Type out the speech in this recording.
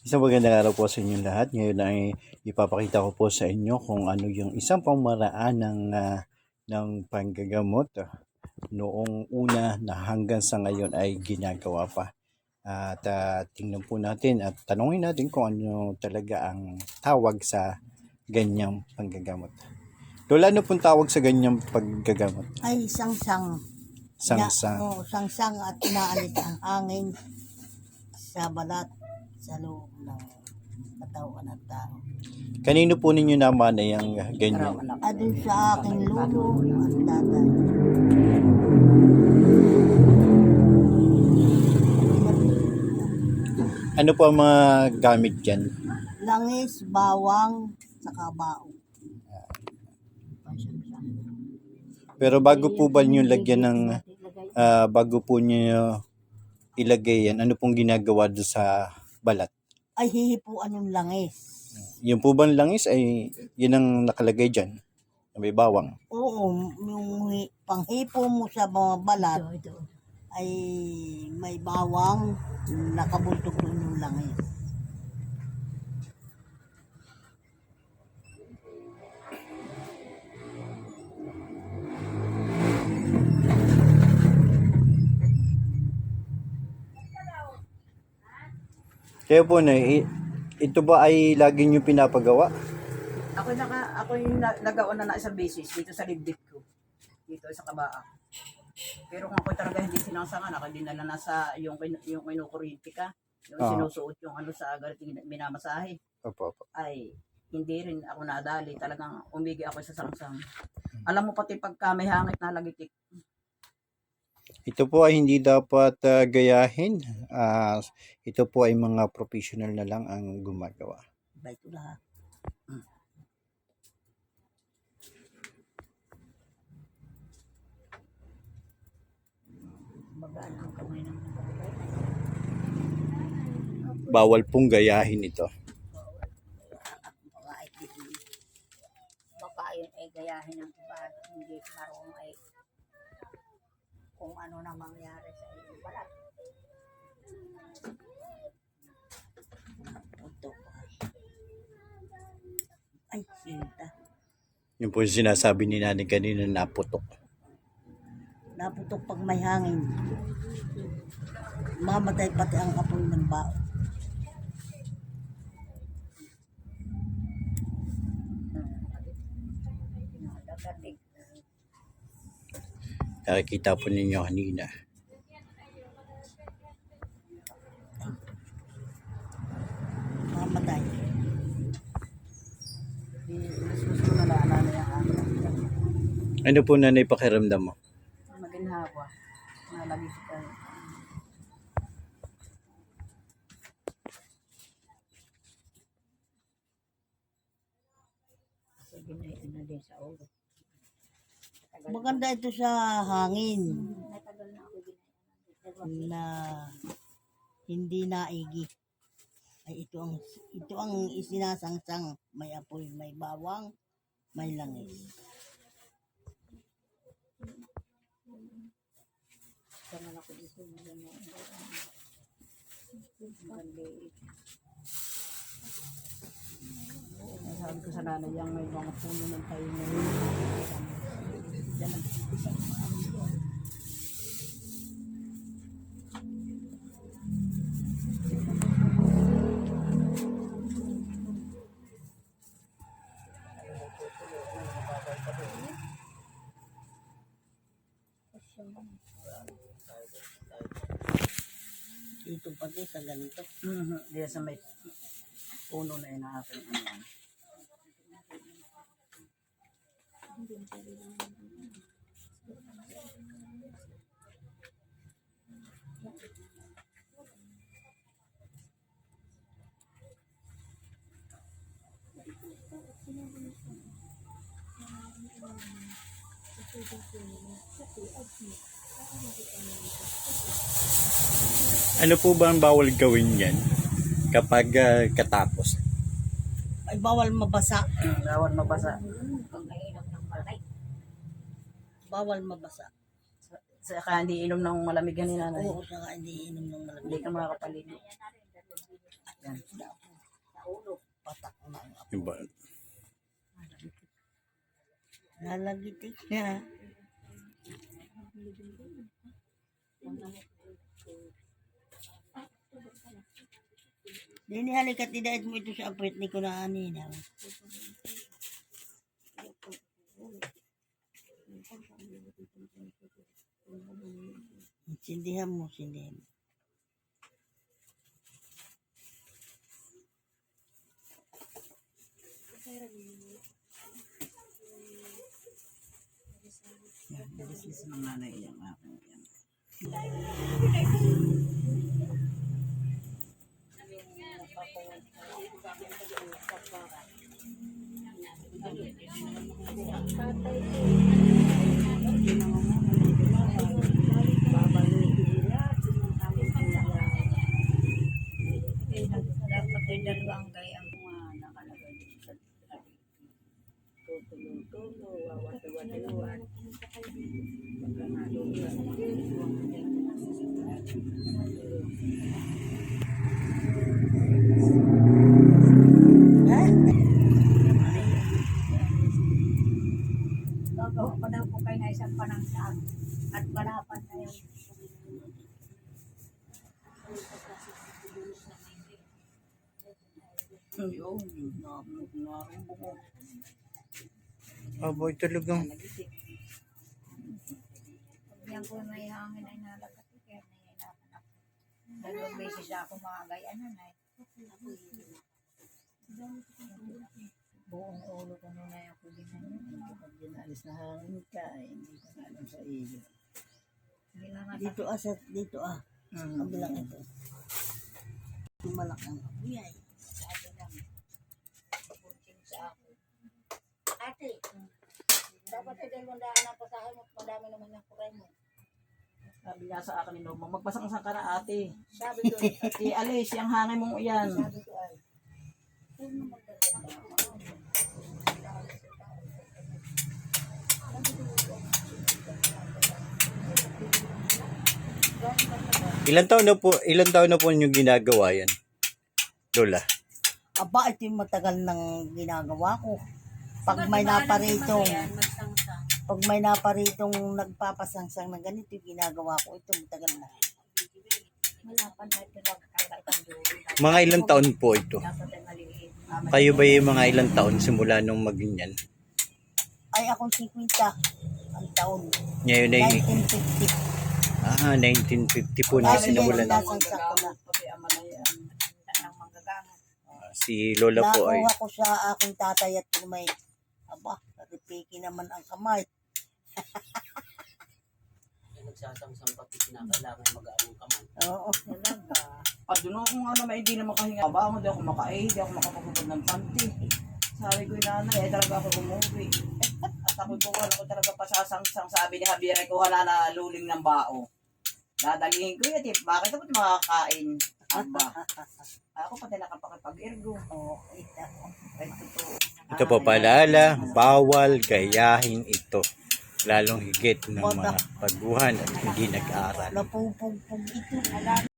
Isang magandang araw po sa inyong lahat. Ngayon ay ipapakita ko po sa inyo kung ano yung isang pamaraan ng, ah, ng panggagamot noong una na hanggang sa ngayon ay ginagawa pa. At ah, tingnan po natin at tanungin natin kung ano talaga ang tawag sa ganyang panggagamot. Lola, ano pong tawag sa ganyang paggagamot? ay sang-sang. Sang-sang. Na, oh, sang-sang at inaalis ang hangin sa balat sa loob ng katawan ng tao. Kanino po ninyo naman ay ang ganyan? Adun sa aking lulo at tatay. Ano po ang mga gamit dyan? Langis, bawang, saka bao. Pero bago po ba nyo lagyan ng, ah, bago po nyo ilagay yan, ano pong ginagawa doon sa balat? Ay hihipuan yung langis. Yung po bang langis ay yun ang nakalagay dyan? May bawang. Oo, yung hi- panghipo mo sa mga balat ay may bawang nakabuntok doon yung langis. Kaya po na, i- ito ba ay lagi nyo pinapagawa? Ako naka ako yung na, nagawa na isang beses dito sa libdit ko. Dito sa Kabaa. Pero kung ako talaga hindi sinasanga, ako na sa yung kin- yung kinukuryente ka, yung Ah. sinusuot yung ano sa garating minamasahe, Opo, opo. ay hindi rin ako nadali. Talagang umigi ako sa sangsang. Alam mo pati pagka may hangit na lagitik. Ito po ay hindi dapat ah, gayahin. Ah, ito po ay mga professional na lang ang gumagawa. Ba ito lahat. Bagaan ang kamay ng Bawal pong gayahin ito. baka yun ay gayahin ng at hindi marunong ay kung ano na mangyari sa iyong balat. Ito. Ay, sinta. Yung po yung sinasabi ni nanay kanina naputok. Naputok pag may hangin. Mamatay pati ang apoy ng bao. Nakikita po ninyo kanina. Mamatay. Yung hangit. Ano po nanay pakiramdam mo? Maginhawa. Nalagi sa Sige na yun na din sa ulo. Maganda ito sa hangin na hindi naigi. Ay ito ang ito ang isinasangsang may apoy, may bawang, may langis. Sama ako dito. Sabi ko sa nanay, yung may mga puno ng tayo ngayon. Dito pati sa ganito. Mhm. Diyan sa may puno na yun ang ano. yan. Ano po ba ang bawal gawin yan kapag ah, katapos? Ay bawal mabasa. Bawal mabasa. Pag nainom ng malay. Bawal mabasa. Saka hindi inom ng malamig yan ni nanay. Oo, saka hindi inom ng malamig. Hindi ka makakapaligo. Ulo. Patak na ang apoy. Iba. Lalagitik na. Dini halikat idait mo ito sa apwet ni ko na anina. Sindihan mo, sindihan mo. Bilis ng nanay yung aking yan. Dapat ay dalawang gayang mga nakalagay dito sa tutulo-tulo, wawati-watiwan. Baka nalugan. Ha? Gagawa ko daw po kayo na isang panangsaang at balapan na yun. Yun, yun, narumbo mo. Aboy talagang. Yan po may hangin ay nalagat. Kaya nahihirapan ako. Dalawang beses ako mga gayanan ay. Buong ulo ko nung na ako ginanyan. Pag dinalis na hangin ka, eh, hindi ko na alam sa iyo. Na Dito ah, sa, dito ah. Kabilang ito. Malak ang apoy dapat dalawang daan ang pasahe mo. Madami naman yung kuray mo. Sabi niya sa akin ni Norma, magpasang-sang ka na ate. Sabi ko, At i-alis, yung hangin mong iyan. sabi ko ay, huwag mo. Ilan taon na po, ilan taon na po yung ginagawa yan? Lola. Aba, ito yung matagal nang ginagawa ko. Pag may naparitong, pag may naparitong nagpapasangsang na ganito, yung ginagawa ko, ito matagal na. Mga ilang taon po ito? Kayo ba yung mga ilang taon simula nung maganyan? Ay, akong 50 ang taon. Ngayon ay, 1950. ah, 1950 po na sinamulan. na. Manggagamot. Ah, Si Lola po ay, Nakuha ko sa aking tatay at may, aba, naripiki naman ang kamay. Nagsasamsam pati kinakailangan magaan ng kamay. Oo. At doon ako nga naman, hindi na makahinga. Aba, hindi ako makaay, hindi ako makapagpapag ng panty. Sabi ko yung nanay, eh talaga ako umuwi. At ako kuha ako talaga pasasangsang. Sabi ni Javier, ay kuha na na luling ng bao. Dadalhin ko yun, eh, bakit ako makakain? Aba, ako pati nakapakipag-ergo. Oo, ito. Ay, totoo. ito po paalala, bawal gayahin ito. Lalong higit ng mga baguhan at hindi nag-aaral. Napupugpug ito.